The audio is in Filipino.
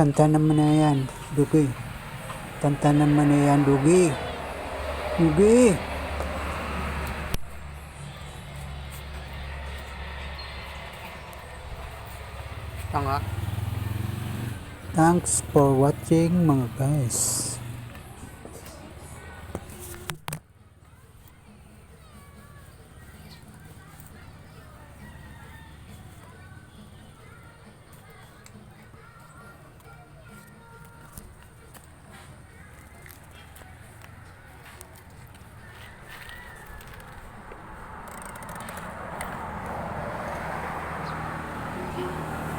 Kanta naman na yan, Dugi. Kanta naman na yan, Dugi. Dugi! Tanga. Thanks for watching mga guys. you.